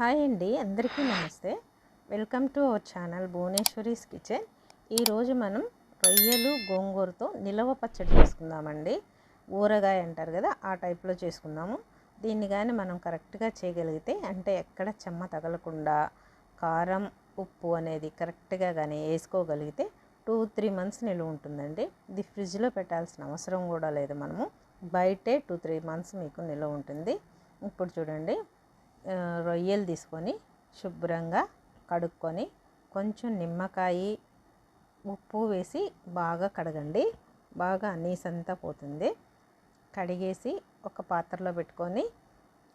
Hi అండి అందరికీ నమస్తే. Welcome to our channel Bhuvaneshwari's kitchen. ఈరోజు మనం రొయ్యలు గోంగూరతో నిలవ పచ్చడి చేసుకుందామండి. ఊరగాయ అంటారు కదా ఆ టైప్లో చేసుకుందాము. దీన్ని కానీ మనం కరెక్ట్గా చేయగలిగితే అంటే ఎక్కడ చెమ్మ తగలకుండా కారం ఉప్పు అనేది కరెక్ట్గా కానీ వేసుకోగలిగితే టూ త్రీ మంత్స్ నిలువ ఉంటుందండి. ఇది ఫ్రిడ్జ్లో పెట్టాల్సిన అవసరం కూడా లేదు మనము. బయటే టూ త్రీ మంత్స్ మీకు నిల్వ ఉంటుంది. ఇప్పుడు చూడండి రొయ్యలు తీసుకొని శుభ్రంగా కడుక్కొని కొంచెం నిమ్మకాయ ఉప్పు వేసి బాగా కడగండి. బాగా నీసంతా పోతుంది. కడిగేసి ఒక పాత్రలో పెట్టుకొని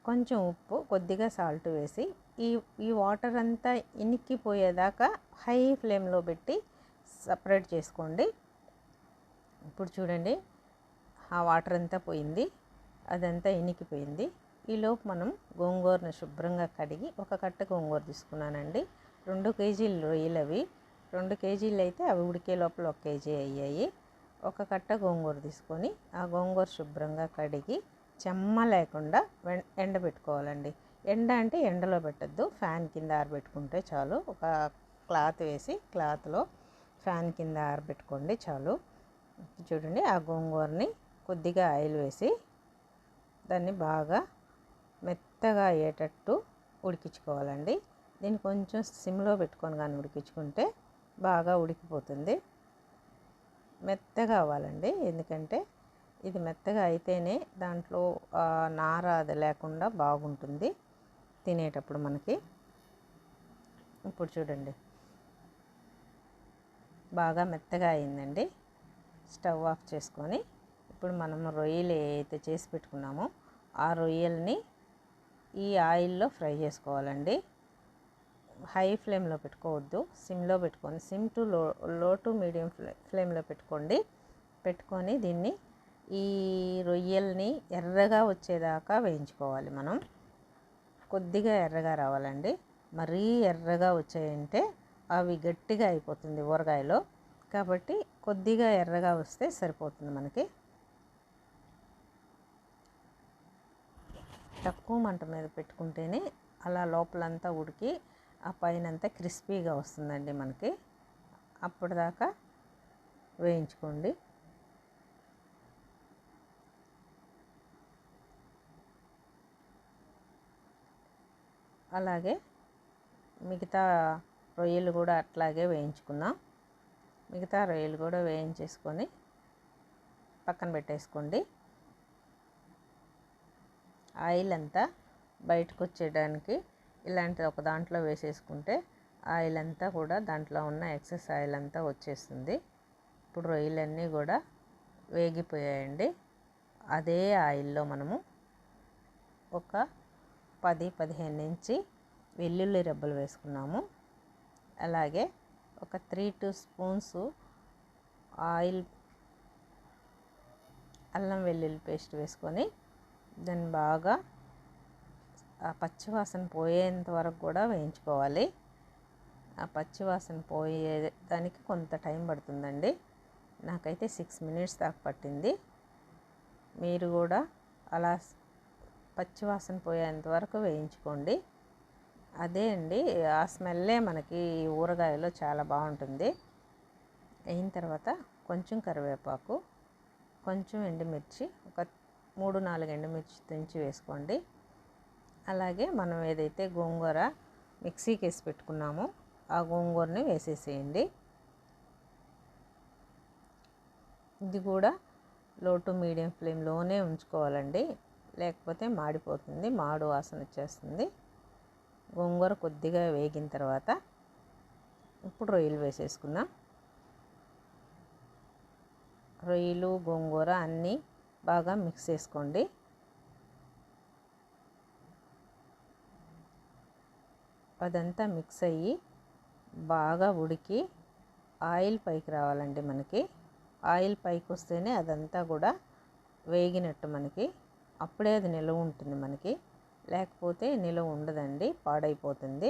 కొంచెం ఉప్పు కొద్దిగా సాల్ట్ వేసి ఈ ఈ వాటర్ అంతా ఇనిక్కిపోయేదాకా హై ఫ్లేమ్లో పెట్టి సపరేట్ చేసుకోండి. ఇప్పుడు చూడండి ఆ వాటర్ అంతా పోయింది. అదంతా ఇనికిపోయింది. ఈలోపు మనం గోంగూరను శుభ్రంగా కడిగి ఒక కట్ట గోంగూర తీసుకున్నానండి. రెండు కేజీలు రొయ్యలు అవి. రెండు కేజీలు అయితే అవి ఉడికే లోపల ఒక కేజీ అయ్యాయి. ఒక కట్ట గోంగూర తీసుకొని ఆ గోంగూర శుభ్రంగా కడిగి చెమ్మ లేకుండా ఎండబెట్టుకోవాలండి ఎండ అంటే ఎండలో పెట్టద్దు. ఫ్యాన్ కింద ఆరబెట్టుకుంటే చాలు. ఒక క్లాత్ వేసి క్లాత్లో ఫ్యాన్ కింద ఆరబెట్టుకోండి చాలు. చూడండి ఆ గోంగూరని కొద్దిగా ఆయిల్ వేసి దాన్ని బాగా మెత్తగా అయ్యేటట్టు ఉడికించుకోవాలండి. దీన్ని కొంచెం సిమ్లో పెట్టుకొని కానీ ఉడికించుకుంటే బాగా ఉడికిపోతుంది. మెత్తగా అవ్వాలండి. ఎందుకంటే ఇది మెత్తగా అయితేనే దాంట్లో నార అది లేకుండా బాగుంటుంది తినేటప్పుడు మనకి. ఇప్పుడు చూడండి. బాగా మెత్తగా అయిందండి. స్టవ్ ఆఫ్ చేసుకొని ఇప్పుడు మనం రొయ్యలు ఏదైతే చేసి పెట్టుకున్నామో ఆ రొయ్యల్ని ఈ ఆయిల్లో ఫ్రై చేసుకోవాలండి. హై ఫ్లేమ్లో పెట్టుకోవద్దు. సిమ్లో పెట్టుకొని సిమ్ టు లో లో టు మీడియం ఫ్లే ఫ్లేమ్లో పెట్టుకోండి. పెట్టుకొని దీన్ని ఈ రొయ్యల్ని ఎర్రగా వచ్చేదాకా వేయించుకోవాలి మనం. కొద్దిగా ఎర్రగా రావాలండి. మరీ ఎర్రగా వచ్చాయంటే అవి గట్టిగా అయిపోతుంది ఊరగాయలో. కాబట్టి కొద్దిగా ఎర్రగా వస్తే సరిపోతుంది మనకి. తక్కువ మంట మీద పెట్టుకుంటేనే అలా లోపలంతా ఉడికి ఆ పైన అంతా క్రిస్పీగా వస్తుందండి మనకి. అప్పటిదాకా వేయించుకోండి. అలాగే మిగతా రొయ్యలు కూడా అట్లాగే వేయించుకుందాం. మిగతా రొయ్యలు కూడా వేయించేసుకొని పక్కన పెట్టేసుకోండి. ఆయిల్ అంతా బయటకు వచ్చేయడానికి ఇలాంటి ఒక దాంట్లో వేసేసుకుంటే ఆయిల్ అంతా కూడా దాంట్లో ఉన్న ఎక్సెస్ ఆయిల్ అంతా వచ్చేస్తుంది. ఇప్పుడు రొయ్యలన్నీ కూడా వేగిపోయాయండి. అదే ఆయిల్లో మనము ఒక పది పదిహేను నుంచి వెల్లుల్లి రెబ్బలు వేసుకున్నాము. అలాగే ఒక త్రీ టూ స్పూన్స్ ఆయిల్ అల్లం వెల్లుల్లి పేస్ట్ వేసుకొని దాన్ని బాగా ఆ పచ్చివాసన పోయేంత వరకు కూడా వేయించుకోవాలి. ఆ పచ్చివాసన పోయే దానికి కొంత టైం పడుతుందండి. నాకైతే సిక్స్ మినిట్స్ దాకా పట్టింది. మీరు కూడా అలా పచ్చివాసన పోయేంత వరకు వేయించుకోండి. అదే అండి ఆ స్మెల్లే మనకి ఊరగాయలో చాలా బాగుంటుంది. అయిన తర్వాత కొంచెం కరివేపాకు కొంచెం ఎండుమిర్చి ఒక మూడు నాలుగు ఎండుమిర్చి తుంచి వేసుకోండి. అలాగే మనం ఏదైతే గోంగూర మిక్సీకి వేసి పెట్టుకున్నామో ఆ గోంగూరని వేసేసేయండి. ఇది కూడా లో టు మీడియం ఫ్లేమ్లోనే ఉంచుకోవాలండి. లేకపోతే మాడిపోతుంది మాడు వాసన వచ్చేస్తుంది. గోంగూర కొద్దిగా వేగిన తర్వాత ఇప్పుడు రొయ్యలు వేసేసుకుందాం. రొయ్యలు గోంగూర అన్నీ బాగా మిక్స్ చేసుకోండి. అదంతా మిక్స్ అయ్యి బాగా ఉడికి ఆయిల్ పైకి రావాలండి మనకి. ఆయిల్ పైకి వస్తేనే అదంతా కూడా వేగినట్టు మనకి. అప్పుడే అది నిలవ ఉంటుంది మనకి. లేకపోతే నిలవ ఉండదండి పాడైపోతుంది.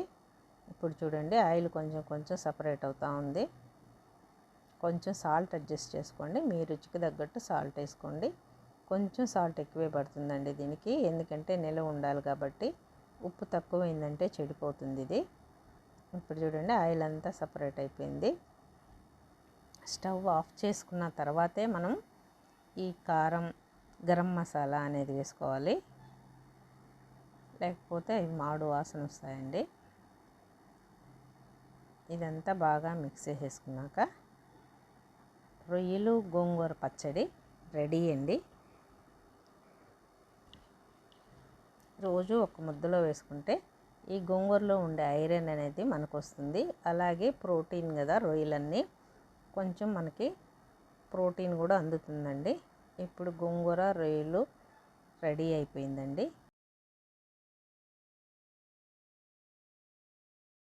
ఇప్పుడు చూడండి ఆయిల్ కొంచెం కొంచెం సపరేట్ అవుతూ ఉంది. కొంచెం సాల్ట్ అడ్జస్ట్ చేసుకోండి. మీ రుచికి తగ్గట్టు సాల్ట్ వేసుకోండి. కొంచెం సాల్ట్ ఎక్కువే పడుతుందండి దీనికి. ఎందుకంటే నిలవ ఉండాలి కాబట్టి ఉప్పు తక్కువైందంటే చెడిపోతుంది ఇది. ఇప్పుడు చూడండి ఆయిల్ అంతా సపరేట్ అయిపోయింది. స్టవ్ ఆఫ్ చేసుకున్న తర్వాతే మనం ఈ కారం గరం మసాలా అనేది వేసుకోవాలి. లేకపోతే అవి మాడు వాసన వస్తాయండి. ఇదంతా బాగా మిక్స్ చేసేసుకున్నాక రొయ్యలు గోంగూర పచ్చడి రెడీ అండి. రోజు ఒక ముద్దలో వేసుకుంటే ఈ గోంగూరలో ఉండే ఐరన్ అనేది మనకు వస్తుంది అలాగే ప్రోటీన్ కదా రొయ్యలన్నీ. కొంచెం మనకి ప్రోటీన్ కూడా అందుతుందండి. ఇప్పుడు గోంగూర రొయ్యలు రెడీ అయిపోయిందండి.